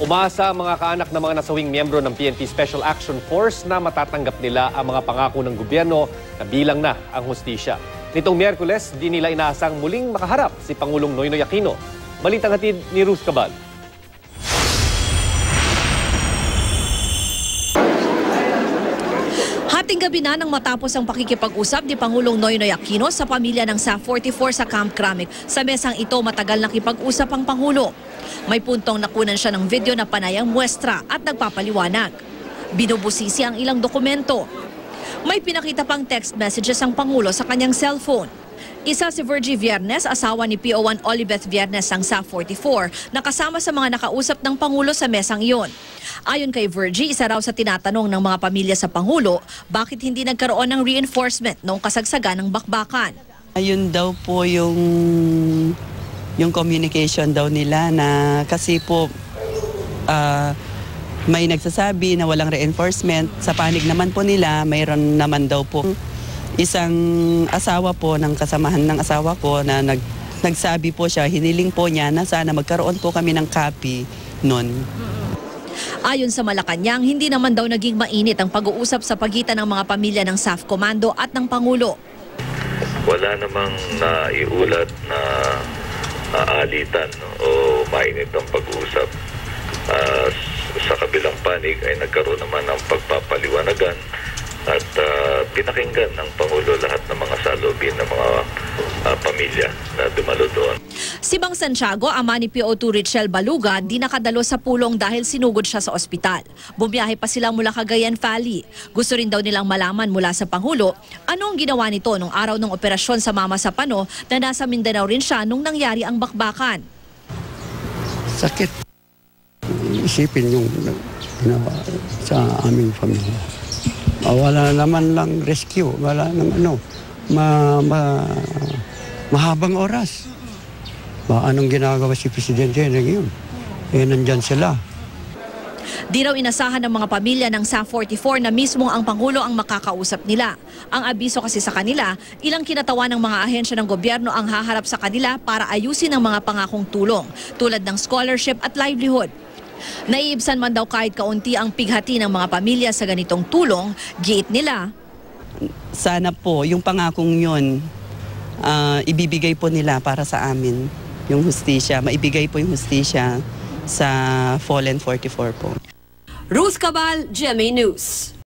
Umasa ang mga kaanak ng mga nasawing miyembro ng PNP Special Action Force na matatanggap nila ang mga pangako ng gobyerno na bilang na ang hustisya. Nitong Miyerkules, di nila inaasang muling makaharap si Pangulong Noynoy Aquino. Balitang hatid ni Ruth Cabal. Hating gabi na nang matapos ang pakikipag-usap ni Pangulong Noynoy Aquino sa pamilya ng SA 44 sa Camp Cramic. Sa mesang ito, matagal nakipag-usap ang Pangulo. May puntong nakunan siya ng video na panayang muestra at nagpapaliwanag. Binubusisi ang ilang dokumento. May pinakita pang text messages ang Pangulo sa kanyang cellphone. Isa si Virgie Viernes, asawa ni PO1 Olibeth Viernes ng SA 44, na kasama sa mga nakausap ng Pangulo sa mesang iyon. Ayon kay Virgie, isa raw sa tinatanong ng mga pamilya sa Pangulo, bakit hindi nagkaroon ng reinforcement noong kasagsagan ng bakbakan. Ayun daw po yung yung communication daw nila na kasi po ah, may nagsasabi na walang reinforcement. Sa panig naman po nila, mayroon naman daw po isang asawa po ng kasamahan ng asawa ko na nag, nagsabi po siya, hiniling po niya na sana magkaroon po kami ng copy nun. Ayon sa Malacanang, hindi naman daw naging mainit ang pag-uusap sa pagitan ng mga pamilya ng SAF Commando at ng Pangulo. wala namang naiulat na aalitan no, o mainit ang pag-uusap. S- sa kabilang panig ay nagkaroon naman ng pagpapaliwanagan pinakinggan ng Pangulo lahat ng mga salubin ng mga ah, pamilya na dumalo doon. Si Bang Santiago, ama ni PO2 Richel Baluga, di nakadalo sa pulong dahil sinugod siya sa ospital. Bumiyahe pa sila mula Cagayan Valley. Gusto rin daw nilang malaman mula sa Pangulo anong ginawa nito nung araw ng operasyon sa Mama sa Pano na nasa Mindanao rin siya nung nangyari ang bakbakan. sakit isipin yung ginawa sa aming pamilya. Ah, Wala naman lang rescue, wala nang ano, ma, ma, mahabang oras. Ba, anong ginagawa si Presidente ngayon? Eh, nandyan sila. Di raw inasahan ng mga pamilya ng SA 44 na mismo ang Pangulo ang makakausap nila. Ang abiso kasi sa kanila, ilang kinatawa ng mga ahensya ng gobyerno ang haharap sa kanila para ayusin ang mga pangakong tulong, tulad ng scholarship at livelihood. Naiibsan man daw kahit kaunti ang pighati ng mga pamilya sa ganitong tulong, giit nila, Sana po, yung pangakong yun, ah, ibibigay po nila para sa amin, yung hustisya. Maibigay po yung hustisya sa Fallen 44 po. Ruth Cabal, GMA News.